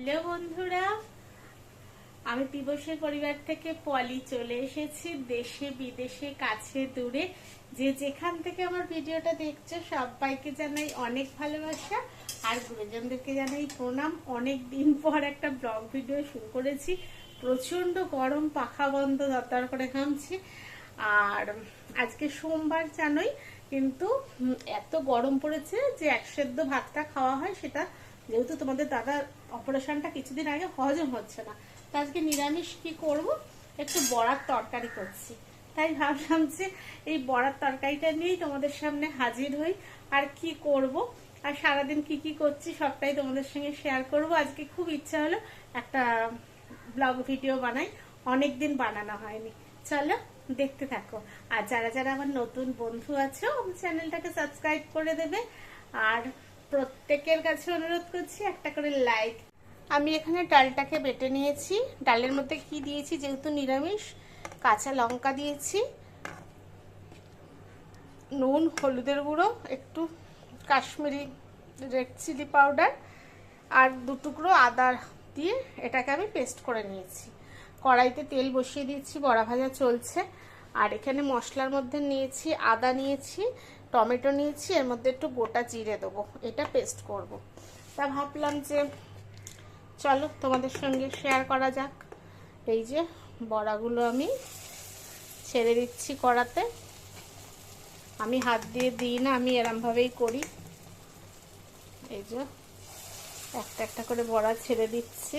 Hello বন্ধুরা, আমি পিবসের পরিবার থেকে পলি চলে এসেছি দেশে, বিদেশে, কাছে, দূরে। যে যেখান থেকে আমার ভিডিওটা দেখছ, সবাইকে জানাই অনেক ভালোবাসা আর গুরুজনদেরকে জানাই প্রণাম। অনেক দিন পর একটা ব্লগ ভিডিও শুরু করেছি। প্রচণ্ড গরম, পাখা বন্ধ, দরদর করে ঘামছি। আর আজকে সোমবার জানোই, কিন্তু এত গরম পড়েছে যে এক সেদ্ধ ভাতটা খাওয়া হয় সেটা যেহেতু তোমাদের দাদার অপারেশনটা কিছুদিন আগে হজম হচ্ছে না। তো আজকে নিরামিষ কি করব? একটু বড়ার তরকারি করছি। তাই ভাবলাম যে এই বড়ার তরকারিটা নিয়েই তোমাদের সামনে হাজির হই। আর কি করব? আর সারাদিন কি কি করছি সবটাই তোমাদের সঙ্গে শেয়ার করব। আজকে খুব ইচ্ছা হলো একটা ব্লগ ভিডিও বানাই। অনেকদিন বানানো হয়নি। চলো দেখতে থাকো। আর যারা যারা আমার নতুন বন্ধু আছে চ্যানেলটাকে সাবস্ক্রাইব করে দেবে। আর প্রত্যেকের কাছে অনুরোধ করছি একটা করে লাইক আমি এখানে ডালটাকে বেটে নিয়েছি। ডালের মধ্যে কি দিয়েছি, যেহেতু নিরামিষ, কাঁচা লঙ্কা দিয়েছি, নুন, হলুদের গুঁড়ো, একটু কাশ্মীরি রেড চিলি পাউডার আর দু টুকরো আদা দিয়ে এটাকে আমি পেস্ট করে নিয়েছি। কড়াইতে তেল বসিয়ে দিয়েছি, বড়া ভাজা চলছে। আর এখানে মশলার মধ্যে নিয়েছি, আদা নিয়েছি, টমেটো নিয়েছি, এর মধ্যে একটু গোটা জিরে দেবো, এটা পেস্ট করব। তা ভাবলাম যে চলো তোমাদের সঙ্গে শেয়ার করা যাক। এই যে বড়াগুলো আমি ছেড়ে দিচ্ছি কড়াতে। আমি হাত দিয়ে দিই না, আমি এরমভাবেই করি। এই যে একটা একটা করে বড়া ছেড়ে দিচ্ছি।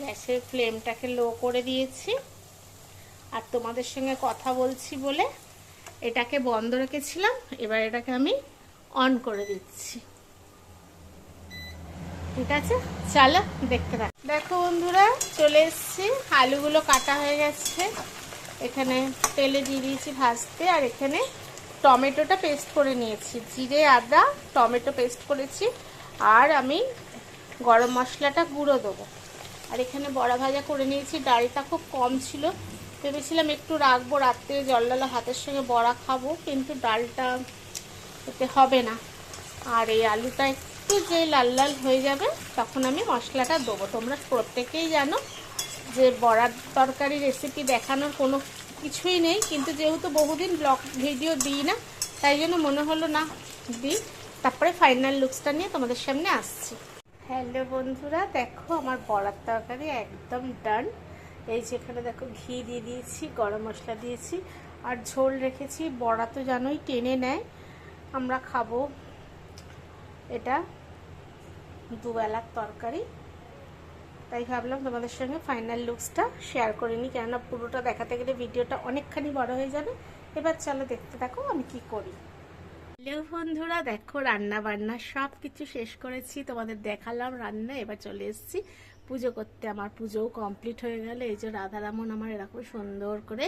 গ্যাসের ফ্লেমটাকে লো করে দিয়েছি। আর তোমাদের সঙ্গে কথা বলছি বলে এটাকে বন্ধ রেখেছিলাম, এবার এটাকে আমি অন করে দিচ্ছি। ঠিক আছে? চলো, দেখতে থাক। দেখো বন্ধুরা, চলে এসছি। আলুগুলো কাটা হয়ে গেছে। এখানে তেলে দিয়ে দিয়েছি ভাজতে, আর এখানে টমেটোটা পেস্ট করে নিয়েছি। জিরে, আদা, টমেটো পেস্ট করেছি। আর আমি গরম মশলাটা গুঁড়ো দেবো। আর এখানে বড়া ভাজা করে নিয়েছি। ডালটা খুব কম ছিল। ভেবেছিলাম একটু রাখব, রাত্রে জলডালা হাতের সঙ্গে বড়া খাব, কিন্তু ডালটা এতে হবে না। আর এই আলুটা একটু যে লাল লাল হয়ে যাবে, তখন আমি মশলাটা দেবো। তোমরা প্রত্যেকেই জানো যে বড়ার তরকারি রেসিপি দেখানোর কোনো কিছুই নেই। কিন্তু যেহেতু বহুদিন ব্লগ ভিডিও দিই না, তাই জন্য মনে হলো না দিই। তারপরে ফাইনাল লুকসটা নিয়ে তোমাদের সামনে আসছি। হ্যালো বন্ধুরা, দেখো আমার বড়ার তরকারি একদম ডান এই যেখানে দেখো ঘি দিয়ে দিয়েছি, গরম মশলা দিয়েছি, আর ঝোল রেখেছি। বড়া তো জানোই টেনে নেয়। আমরা খাব এটা দুবেলার তরকারি। তাই ভাবলাম তোমাদের সঙ্গে ফাইনাল লুকসটা শেয়ার করে নিই, কেননা পুরোটা দেখাতে গেলে ভিডিওটা অনেকখানি বড় হয়ে যাবে। এবার চলো দেখতে থাকো আমি কি করি। হ্যালো বন্ধুরা, দেখো রান্না বান্না সব কিছু শেষ করেছি, তোমাদের দেখালাম রান্না, এবার চলে এসেছি পুজো করতে। আমার পুজোও কমপ্লিট হয়ে গেল, এই যে রাধারামন আমার এরকম সুন্দর করে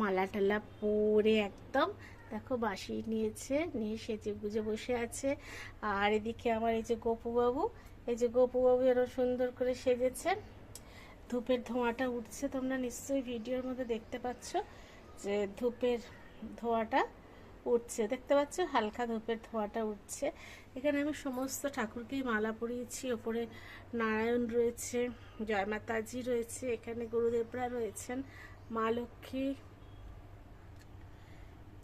মালা টালা পরে একদম, দেখো বাসি নিয়েছে, নিয়ে সেজে গুজে বসে আছে। আর এদিকে আমার এই যে গোপুবাবু, এই যে গোপুবাবু এরকম সুন্দর করে সেজেছে ধূপের ধোঁয়াটা উঠছে, তোমরা নিশ্চয়ই ভিডিওর মধ্যে দেখতে পাচ্ছ যে ধূপের ধোঁয়াটা। উঠছে। দেখতে পাচ্ছ, হালকা ধূপের ধোঁয়াটা উঠছে। এখানে আমি সমস্ত ঠাকুরকেই মালা পরিয়েছি। ওপরে নারায়ণ রয়েছে, জয় মাতাজি রয়েছে, এখানে গুরুদেবরা রয়েছেন, মা লক্ষ্মী।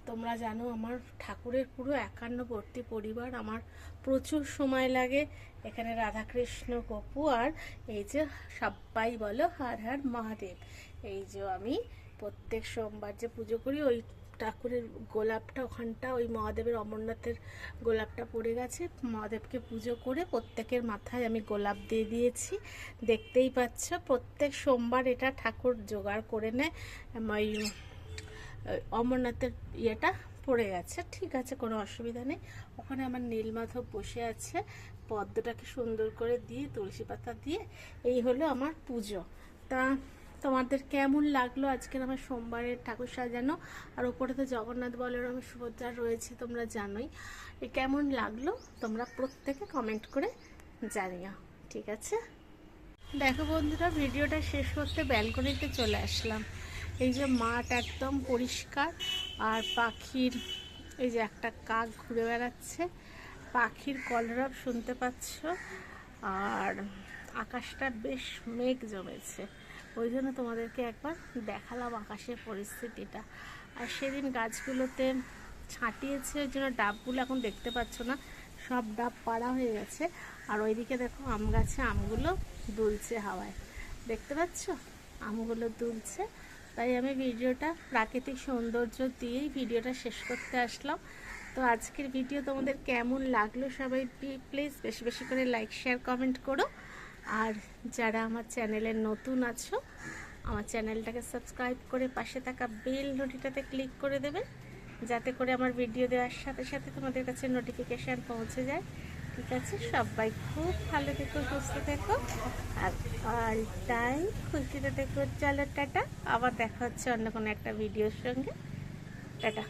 তোমরা জানো, আমার ঠাকুরের পুরো একান্নবর্তী পরিবার, আমার প্রচুর সময় লাগে এখানে রাধাকৃষ্ণ, গপু আর এই যে সবাই বলো, হার হার মহাদেব। এই যে আমি প্রত্যেক সোমবার যে পুজো করি, ওই ঠাকুরের গোলাপটা, ওখানটা ওই মহাদেবের অমরনাথের গোলাপটা পড়ে গেছে। মহাদেবকে পুজো করে প্রত্যেকের মাথায় আমি গোলাপ দিয়ে দিয়েছি। দেখতেই পাচ্ছ, প্রত্যেক সোমবার এটা ঠাকুর জোগাড় করে নেয়। ওই অমরনাথের ইয়েটা পড়ে গেছে। ঠিক আছে, কোনো অসুবিধা নেই। ওখানে আমার নীলমাধব বসে আছে। পদ্মটাকে সুন্দর করে দিয়ে তুলসী পাতা দিয়ে। এই হলো আমার পুজো। তা তোমাদের কেমন লাগল আজকের আমার সোমবারের ঠাকুর সাজানো? আর ওপরে তো জগন্নাথ বলরাম সুভদ্রা রয়েছে, তোমরা জানোই। কেমন লাগল? তোমরা প্রত্যেকে কমেন্ট করে জানিও, ঠিক আছে? দেখো বন্ধুরা, ভিডিওটা শেষ করতে ব্যালকনিতে চলে আসলাম। এই যে মাঠ একদম পরিষ্কার, আর পাখির, এই যে একটা কাক ঘুরে বেড়াচ্ছে। পাখির কলরব শুনতে পাচ্ছ, আর আকাশটা বেশ মেঘ জমেছে। ওই জন্য তোমাদেরকে একবার দেখালাম আকাশের পরিস্থিতিটা। আর সেদিন গাছগুলোতে ছাঁটিয়েছে, ওই জন্য ডাবগুলো এখন দেখতে পাচ্ছ না, সব ডাব পাড়া হয়ে গেছে। আর ওইদিকে দেখো আম গাছে আমগুলো দুলছে হাওয়ায়। দেখতে পাচ্ছ? আমগুলো দুলছে। তাই আমি ভিডিওটা প্রাকৃতিক সৌন্দর্য দিয়েই ভিডিওটা শেষ করতে আসলাম। তো আজকের ভিডিও তোমাদের কেমন লাগল সবাই প্লিজ বেশি বেশি করে লাইক, শেয়ার, কমেন্ট করো। আর যারা আমার চ্যানেলে নতুন আছো, আমার চ্যানেলটাকে সাবস্ক্রাইব করে পাশে থাকা বেল নোটিটাতে ক্লিক করে দেবে, যাতে করে আমার ভিডিও দেওয়ার সাথে সাথে তোমাদের কাছে নোটিফিকেশান পৌঁছে যায়। ঠিক আছে? সবাই খুব ভালো থেকো, সুস্থ থেকো, আর অল টাইম খুশিতে থেকো। চলো, টাটা। আবার দেখা হচ্ছে অন্য কোনো একটা ভিডিওর সঙ্গে। টাটা।